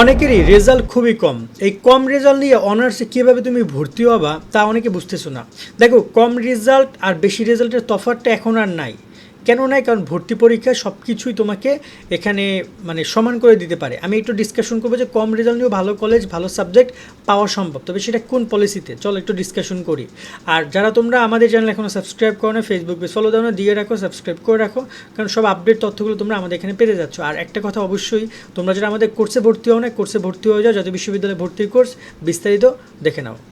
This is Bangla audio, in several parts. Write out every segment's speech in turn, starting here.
অনেকেরই রেজাল্ট খুবই কম। এই কম রেজাল্ট নিয়ে অনার্সে কীভাবে তুমি ভর্তি হবা তা অনেকে বুঝতেছো না। দেখো, কম রেজাল্ট আর বেশি রেজাল্টের তফাতটা এখন আর নাই। কেন নাই কারণ ভর্তি পরীক্ষা সব কিছুই তোমাকে এখানে মানে সমান করে দিতে পারে। আমি একটু ডিসকাশন করব যে কম রেজাল্ট নিয়েও ভালো কলেজ ভালো সাবজেক্ট পাওয়া সম্ভব। তবে সেটা কোন পলিসিতে চলো একটু ডিসকাশন করি। আর যারা তোমরা আমাদের চ্যানেল এখনও সাবস্ক্রাইব করো না ফেসবুক পেজ ফলো দাও না, দিয়ে রাখো সাবস্ক্রাইব করে রাখো, কারণ সব আপডেট তথ্যগুলো তোমরা আমাদের এখানে পেতে যাচ্ছ। আর একটা কথা অবশ্যই, তোমরা যারা আমাদের কোর্সে ভর্তি হও না কোর্সে ভর্তি হয়ে যাও যাতে বিশ্ববিদ্যালয়ে ভর্তির কোর্স বিস্তারিত দেখে নাও।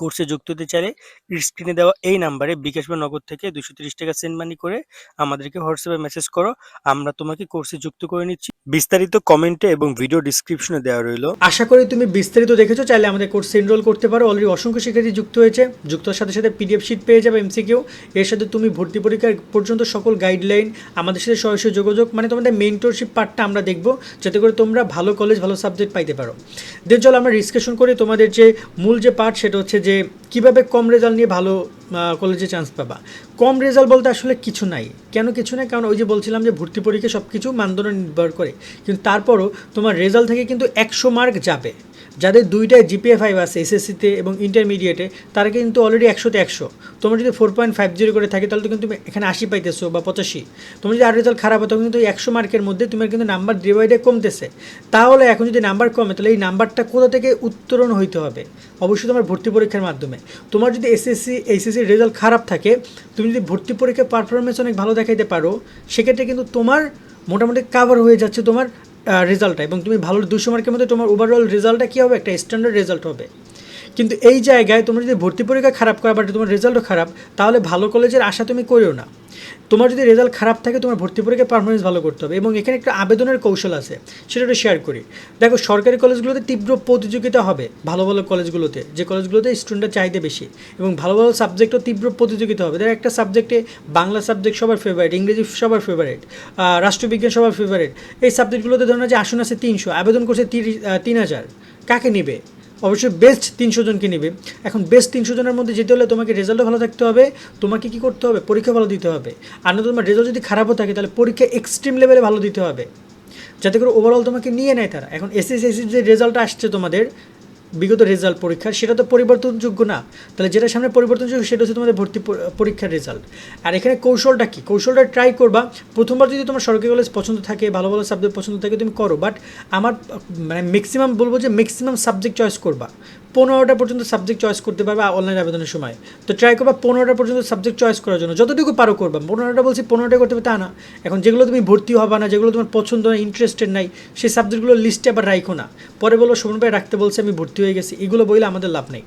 কোর্সে যুক্ত হতে চাইলে স্ক্রিনে দেওয়া এই নাম্বারে বিকাশ বা নগদ থেকে দুশো তিরিশ টাকা সেন্ড মানি করে আমাদেরকে হোয়াটসঅ্যাপে মেসেজ করো। আমরা তোমাকে কোর্সে যুক্ত করে নিচ্ছি। বিস্তারিত কমেন্টে এবং ভিডিও ডিসক্রিপশনে দেওয়া রইল। আশা করি তুমি বিস্তারিত দেখেছ, চাইলে আমাদের কোর্সে এনরোল করতে পারো। অলরেডি অসংখ্য শিক্ষার্থী যুক্ত হয়েছে। যুক্ত হওয়ার সাথে সাথে পিডিএফ শিট পেয়ে যাবে এমসিকিউ এর সাথে তুমি ভর্তি পরীক্ষার পর্যন্ত সকল গাইডলাইন আমাদের সাথে সরাসরি যোগাযোগ মানে তোমাদের মেন্টরশিপ পার্টটা আমরা দেখব, যাতে করে তোমরা ভালো কলেজ ভালো সাবজেক্ট পাইতে পারো। দেন চলো আমরা ডিসকাশন করি তোমাদের যে মূল যে পার্ট সেটা হচ্ছে যে কীভাবে কম রেজাল্ট নিয়ে ভালো কলেজে চান্স পাবা। কম রেজাল্ট বলতে আসলে কিছু নাই। কেন কিছু নাই? কারণ ওই যে বলছিলাম যে ভর্তি পরীক্ষা সব কিছু মানদণ্ড নির্ভর করে। কিন্তু তারপরও তোমার রেজাল্ট থেকে কিন্তু একশো মার্ক যাবে। যাদের দুইটায় জিপিএ ফাইভ আছে এসএসসিতে এবং ইন্টারমিডিয়েটে তারা কিন্তু অলরেডি একশোতে একশো। তোমার যদি ফোর পয়েন্ট ফাইভ জিরো করে থাকে, তাহলে তো কিন্তু তুমি এখানে আশি পাইতেছো বা পঁচাশি। তোমার যদি আর রেজাল্ট খারাপ হয়, তখন কিন্তু একশো মার্কের মধ্যে তোমার কিন্তু নাম্বার ডিভাইডে কমতেছে। তাহলে এখন যদি নাম্বার কমে, তাহলে এই নাম্বারটা কোথা থেকে উত্তরণ হইতে হবে? অবশ্যই তোমার ভর্তি পরীক্ষার মাধ্যমে। তোমার যদি এসএসসি এইচএসসির রেজাল্ট খারাপ থাকে, তুমি যদি ভর্তি পরীক্ষার পারফরমেন্স অনেক ভালো দেখাইতে পারো, সেক্ষেত্রে কিন্তু তোমার মোটামুটি কাভার হয়ে যাচ্ছে তোমার রেজাল্টটা এবং তুমি ভালো দুশো মার্কের মধ্যে তোমার ওভারঅল রেজাল্টটা কী হবে? একটা স্ট্যান্ডার্ড রেজাল্ট হবে। কিন্তু এই জায়গায় তোমার যদি ভর্তি পরীক্ষা খারাপ করা বাট তোমার রেজাল্টও খারাপ, তাহলে ভালো কলেজের আশা তুমি করিও না। তোমার যদি রেজাল্ট খারাপ থাকে, তোমার ভর্তি পরীক্ষার পারফরমেন্স ভালো করতে হবে। এবং এখানে একটা আবেদনের কৌশল আছে, সেটা একটু শেয়ার করি। দেখো, সরকারি কলেজগুলোতে তীব্র প্রতিযোগিতা হবে ভালো ভালো কলেজগুলোতে যে কলেজগুলোতে স্টুডেন্টের চাহিদা বেশি। এবং ভালো ভালো সাবজেক্টও তীব্র প্রতিযোগিতা হবে। দেখো একটা সাবজেক্টে বাংলা সাবজেক্ট সবার ফেভারিট ইংরেজি সবার ফেভারিট রাষ্ট্রবিজ্ঞান সবার ফেভারিট এই সাবজেক্টগুলোতে ধরুন যে আসন আছে তিনশো, আবেদন করছে তিরিশ তিন হাজার। কাকে নেবে? অবশ্যই বেস্ট তিনশো জনকে নিবে। এখন বেস্ট তিনশো জনের মধ্যে যেতে হলে তোমাকে রেজাল্টও ভালো থাকতে হবে, তোমাকে কি করতে হবে? পরীক্ষা ভালো দিতে হবে। আর না তোমার রেজাল্ট যদি খারাপও থাকে, তাহলে পরীক্ষা এক্সট্রিম লেভেলে ভালো দিতে হবে। যাতে করে ওভারঅল তোমাকে নিয়ে নেয় তারা। এখন এসএসএসির যে রেজাল্ট আসছে তোমাদের বিগত রেজাল্ট পরীক্ষা, সেটা তো পরিবর্তনযোগ্য না। তাহলে যেটা সামনে পরিবর্তনযোগ্য, সেটা হচ্ছে তোমাদের ভর্তি পরীক্ষার রেজাল্ট। আর এখানে কৌশলটা কী? কৌশলটা ট্রাই করবা। প্রথমবার যদি তোমার সরকারি কলেজ পছন্দ থাকে, ভালো ভালো সাবজেক্ট পছন্দ থাকে, তুমি করো। বাট আমার মানে ম্যাক্সিমাম বলব যে ম্যাক্সিমাম সাবজেক্ট চয়েস করবা। পনেরোটা পর্যন্ত সাবজেক্ট চয়েস করতে পারবে অনলাইন আবেদনের সময়। তো ট্রাই করবা পনেরোটা পর্যন্ত সাবজেক্ট চয়েস করার জন্য। যতটুকু পারো করবা। পনেরোটা বলছি পনেরোটা করতে হবে, তা না। এখন যেগুলো তুমি ভর্তি হবা না, যেগুলো তোমার পছন্দ না ইন্টারেস্টেড নাই, সেই সাবজেক্টগুলো লিস্টে আবার রাখো না। পরে বলো, শোভন ভাই রাখতে বলছে, আমি ভর্তি হয়ে গেছি। এগুলো বইলে আমাদের লাভ নেই।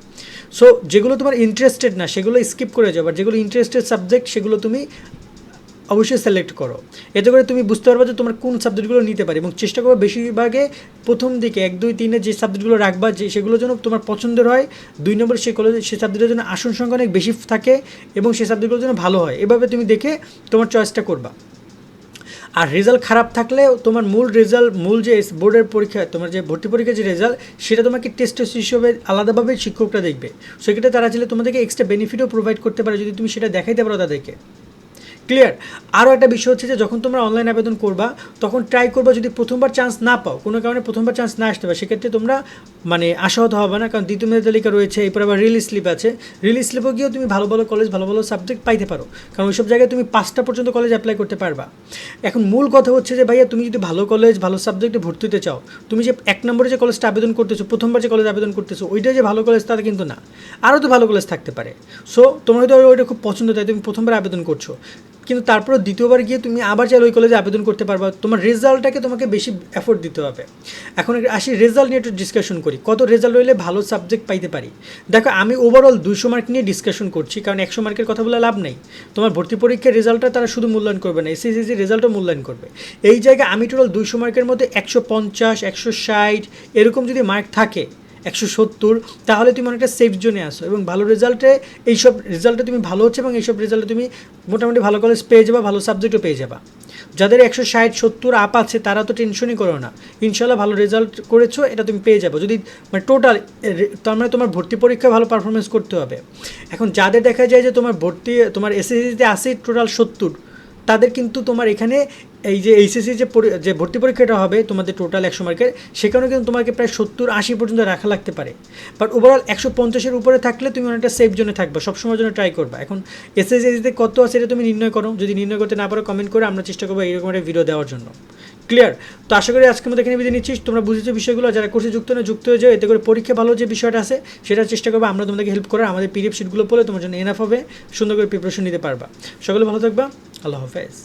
সো যেগুলো তোমার ইন্টারেস্টেড না, সেগুলো স্কিপ করে যাও। আর যেগুলো ইন্টারেস্টেড সাবজেক্ট সেগুলো তুমি অবশ্যই সিলেক্ট করো। এতে করে তুমি বুঝতে পারবে যে তোমার কোন সাবজেক্টগুলো নিতে পারে এবং চেষ্টা করো বেশিরভাগে প্রথম দিকে এক, দুই তিনে যে সাবজেক্টগুলো রাখবা, যে সেগুলো যেন তোমার পছন্দের হয়, দুই নম্বর সেই কলেজে সেই সাবজেক্টের জন্য আসন সংখ্যা অনেক বেশি থাকে এবং সেই সাবজেক্টগুলো যেন ভালো হয়। এভাবে তুমি দেখে তোমার চয়েসটা করবা। আর রেজাল্ট খারাপ থাকলে তোমার মূল রেজাল্ট মূল যে বোর্ডের পরীক্ষা, তোমার যে ভর্তি পরীক্ষার যে রেজাল্ট সেটা তোমাকে টেস্ট হিসেবে আলাদাভাবে শিক্ষকরা দেখবে। সেক্ষেত্রে তারা চাইলে তোমাদেরকে এক্সট্রা বেনিফিটও প্রোভাইড করতে পারে যদি তুমি সেটা দেখাইতে পারো তাদেরকে। ক্লিয়ার আরও একটা বিষয় হচ্ছে যে যখন তোমরা অনলাইন আবেদন করবা, তখন ট্রাই করবা যদি প্রথমবার চান্স না পাও, কোনো কারণে প্রথমবার চান্স না আসতে পারে, সেক্ষেত্রে তোমরা মানে আশাহত হবে না, কারণ দ্বিতীয় মেধা তালিকা রয়েছে, এরপর আবার রিলিজ স্লিপ আছে। রিলিজ স্লিপও গিয়েও তুমি ভালো ভালো কলেজ ভালো ভালো সাবজেক্ট পাইতে পারো। কারণ ওইসব জায়গায় তুমি পাঁচটা পর্যন্ত কলেজ অ্যাপ্লাই করতে পারবা। এখন মূল কথা হচ্ছে যে ভাইয়া, তুমি যদি ভালো কলেজ ভালো সাবজেক্টে ভর্তি হতে চাও, তুমি যে এক নম্বরে যে কলেজটা আবেদন করতেছো, প্রথমবার যে কলেজ আবেদন করতেছো, ওইটা যে ভালো কলেজ তারা কিন্তু না। আরও তো ভালো কলেজ থাকতে পারে। সো তোমার হয়তো ওইটা খুব পছন্দ, তাই তুমি প্রথমবার আবেদন করছ। কিন্তু তারপরে দ্বিতীয়বার গিয়ে তুমি আবার চাইলে ওই কলেজে আবেদন করতে পারবা। তোমার রেজাল্টটাকে তোমাকে বেশি এফোর্ট দিতে হবে। এখন আসি রেজাল্ট নিয়ে একটু ডিসকাশন করি। কত রেজাল্ট হইলে ভালো সাবজেক্ট পাইতে পারি? দেখো, আমি ওভারঅল দুইশো মার্ক নিয়ে ডিসকাশন করছি, কারণ একশো মার্কের কথা বলে লাভ নেই। তোমার ভর্তি পরীক্ষার রেজাল্টটা তারা শুধু মূল্যায়ন করবে না এসএসসি রেজাল্টও মূল্যায়ন করবে। এই জায়গায় আমি টোটাল দুইশো মার্কের মধ্যে একশো পঞ্চাশ, একশো ষাট এরকম যদি মার্ক থাকে একশো সত্তর, তাহলে তুমি অনেকটা সেফ জোনে আসো এবং ভালো রেজাল্টে এইসব রেজাল্টে তুমি ভালো হচ্ছে এবং এইসব রেজাল্টে তুমি মোটামুটি ভালো কলেজ পেয়ে যাবা, ভালো সাবজেক্টও পেয়ে যাবা। যাদের একশো ষাট, সত্তর আপ আছে, তারা তো টেনশনই করো না। ইনশাল্লাহ ভালো রেজাল্ট করেছ, এটা তুমি পেয়ে যাব। যদি মানে টোটাল তার মানে তোমার ভর্তি পরীক্ষায় ভালো পারফরমেন্স করতে হবে। এখন যাদের দেখা যায় যে তোমার ভর্তি, তোমার এসএসসিতে আসে টোটাল সত্তর, তাদের কিন্তু তোমার এখানে এই যে এইচএসসি যে যে ভর্তি পরীক্ষাটা হবে তোমাদের টোটাল একশো মার্কের সেখানেও কিন্তু তোমাকে প্রায় সত্তর আশি পর্যন্ত রাখা লাগতে পারে। বাট ওভারঅল একশো পঞ্চাশের উপরে থাকলে তুমি অনেকটা সেফ জোনে থাকবে, সবসময়ের জন্য ট্রাই করবা। এখন এসএসসিতে কত আছে এটা তুমি নির্ণয় করো। যদি নির্ণয় করতে না পারো কমেন্ট করে আমরা চেষ্টা করব এইরকম একটা ভিডিও দেওয়ার জন্য। ক্লিয়ার তো আশা করি আজকের মধ্যে এখানে বিদায় নিচ্ছি। তোমরা বুঝেছ বিষয়গুলো, যারা কোর্সে যুক্ত না যুক্ত হয়ে যাও। এতে করে পরীক্ষা ভালো যে বিষয়টা আছে, সেটা চেষ্টা করব আমরা তোমাদেরকে হেল্প করার। আমাদের পিডিএফ শিটগুলো পড়লে তোমার জন্য এনাফ হবে। সুন্দর করে প্রিপারেশন নিতে পারবা। সকলে ভালো থাকবা। আল্লাহ হাফেজ।